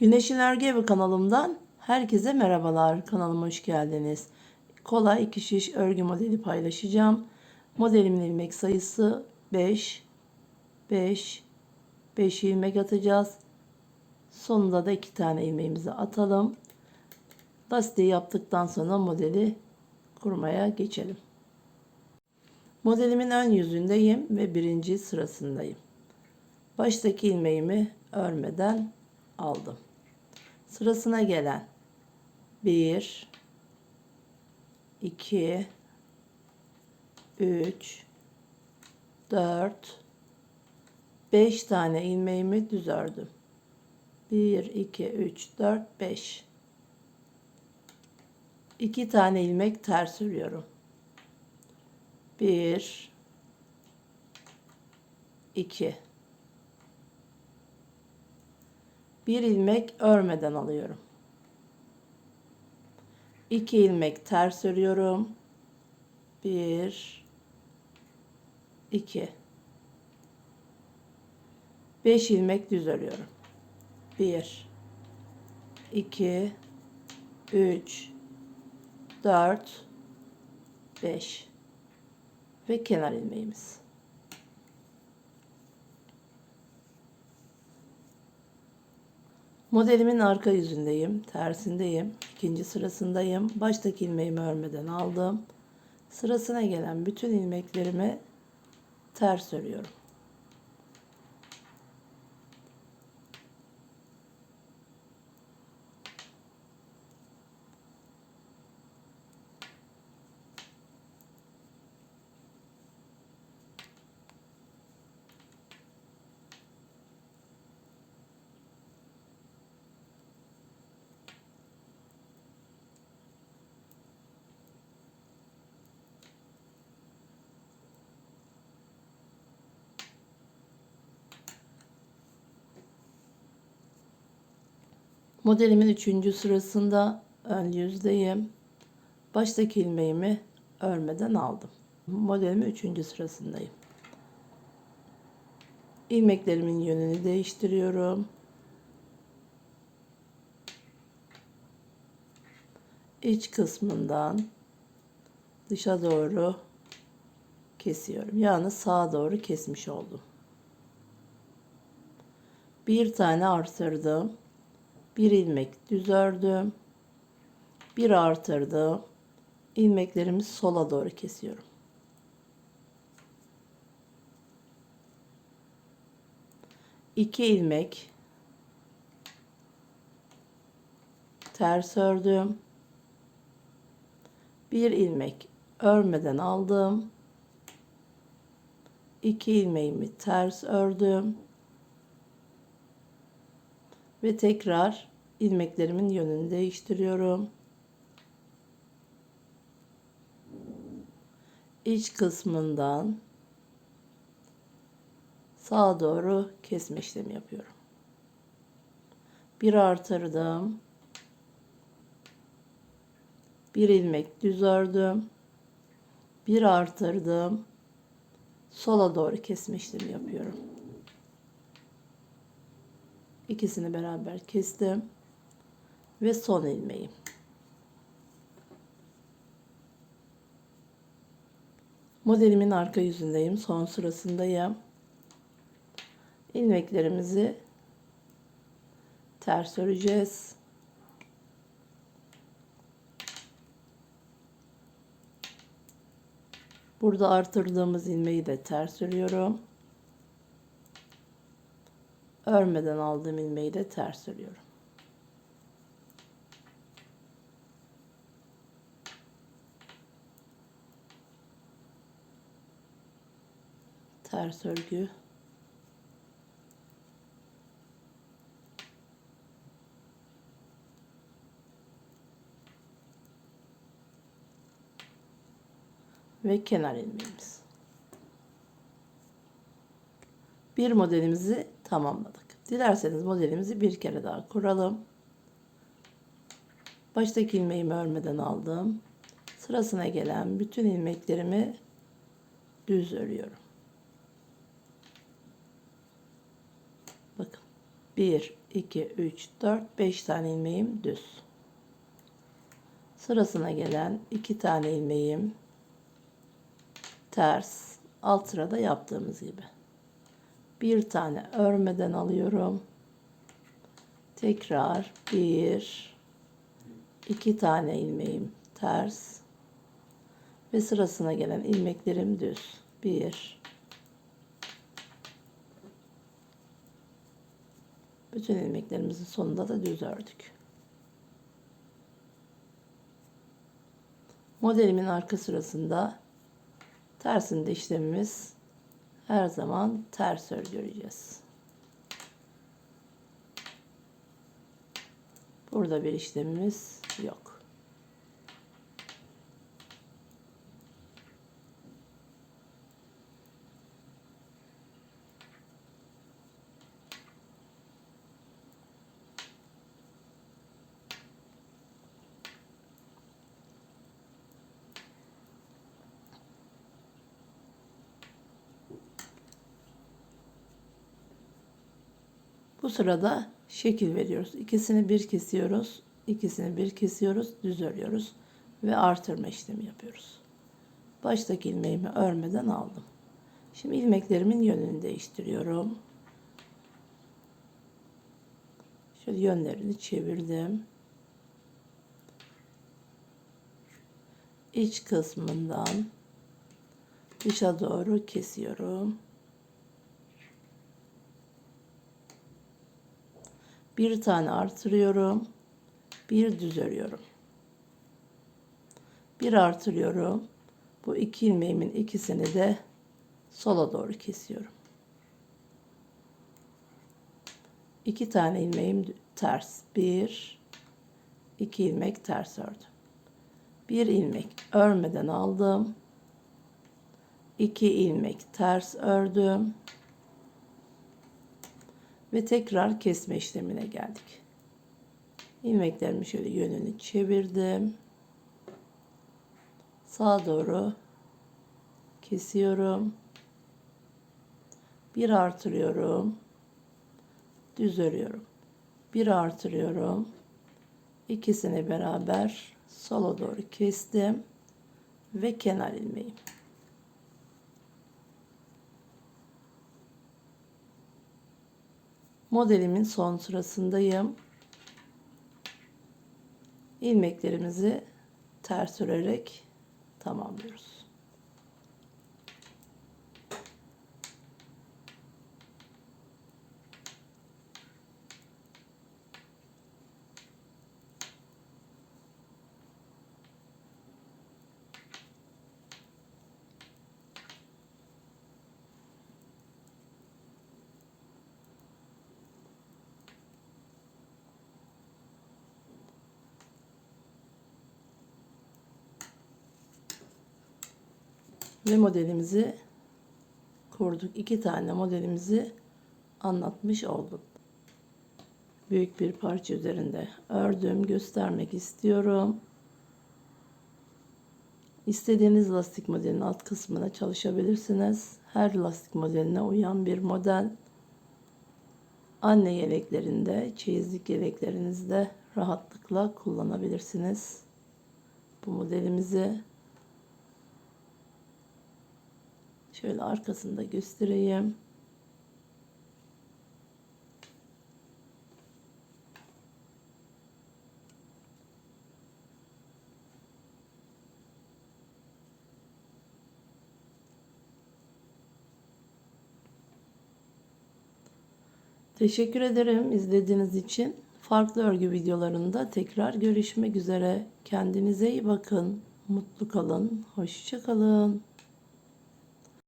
Güneşin Örgü Evi kanalımdan herkese merhabalar. Kanalıma hoş geldiniz. Kolay iki şiş örgü modeli paylaşacağım. Modelimin ilmek sayısı 5. 5. 5 ilmek atacağız. Sonunda da iki tane ilmeğimizi atalım. Lastiği yaptıktan sonra modeli kurmaya geçelim. Modelimin ön yüzündeyim ve birinci sırasındayım. Baştaki ilmeğimi örmeden aldım. Sırasına gelen 1 2 3 4 5 tane ilmeğimi düz ördüm. 1 2 3 4 5 2 tane ilmek ters örüyorum. 1 2 bir ilmek örmeden alıyorum. 2 ilmek ters örüyorum. 1 2 5 ilmek düz örüyorum. 1 2 3 4 5 ve kenar ilmeğimiz. Modelimin arka yüzündeyim, tersindeyim, ikinci sırasındayım. Baştaki ilmeğimi örmeden aldım. Sırasına gelen bütün ilmeklerimi ters örüyorum. Modelimin üçüncü sırasında ön yüzdeyim. Baştaki ilmeğimi örmeden aldım. Modelimin üçüncü sırasındayım. İlmeklerimin yönünü değiştiriyorum. İç kısmından dışa doğru kesiyorum. Yani sağa doğru kesmiş oldum. Bir tane artırdım bir ilmek düz ördüm. Bir artırdım. ilmeklerimi sola doğru kesiyorum. İki ilmek ters ördüm. Bir ilmek örmeden aldım. İki ilmeğimi ters ördüm ve tekrar ilmeklerimin yönünü değiştiriyorum. İç kısmından sağa doğru kesme işlemi yapıyorum. Bir artırdım. Bir ilmek düz ördüm. Bir artırdım. Sola doğru kesme işlemi yapıyorum. İkisini beraber kestim. Ve son ilmeğim. Modelimin arka yüzündeyim. Son sırasındayım. İlmeklerimizi ters öreceğiz. Burada artırdığımız ilmeği de ters örüyorum örmeden aldığım ilmeği de ters örüyorum. Ters örgü. Ve kenar ilmeğimiz. Bir modelimizi tamamladık. Dilerseniz modelimizi bir kere daha kuralım. Baştaki ilmeğimi örmeden aldım. Sırasına gelen bütün ilmeklerimi düz örüyorum. Bakın. 1 2, 3, 4, 5 tane ilmeğim düz. Sırasına gelen 2 tane ilmeğim ters. Alt sırada yaptığımız gibi. Bir tane örmeden alıyorum. Tekrar bir, iki tane ilmeğim ters ve sırasına gelen ilmeklerim düz. Bir, bütün ilmeklerimizin sonunda da düz ördük. Modelimin arka sırasında tersinde işlemimiz her zaman ters ör göreceğiz. Burada bir işlemimiz yok. Bu sırada şekil veriyoruz. İkisini bir kesiyoruz. ikisini bir kesiyoruz. Düz örüyoruz. Ve artırma işlemi yapıyoruz. Baştaki ilmeğimi örmeden aldım. Şimdi ilmeklerimin yönünü değiştiriyorum. Şöyle yönlerini çevirdim. İç kısmından dışa doğru kesiyorum. Bir tane artırıyorum. Bir düz örüyorum. Bir artırıyorum. Bu iki ilmeğimin ikisini de sola doğru kesiyorum. İki tane ilmeğim ters. Bir, iki ilmek ters ördüm. Bir ilmek örmeden aldım. İki ilmek ters ördüm ve tekrar kesme işlemine geldik. İlmeklerimi şöyle yönünü çevirdim. Sağa doğru kesiyorum. Bir artırıyorum. Düz örüyorum. Bir artırıyorum. İkisini beraber sola doğru kestim ve kenar ilmeğim. Modelimin son sırasındayım. ilmeklerimizi ters örerek tamamlıyoruz. Ve modelimizi kurduk. İki tane modelimizi anlatmış oldum. Büyük bir parça üzerinde ördüm. Göstermek istiyorum. İstediğiniz lastik modelinin alt kısmına çalışabilirsiniz. Her lastik modeline uyan bir model. Anne yeleklerinde, çeyizlik yeleklerinizde rahatlıkla kullanabilirsiniz. Bu modelimizi Şöyle arkasında göstereyim. Teşekkür ederim izlediğiniz için. Farklı örgü videolarında tekrar görüşmek üzere. Kendinize iyi bakın. Mutlu kalın. Hoşça kalın.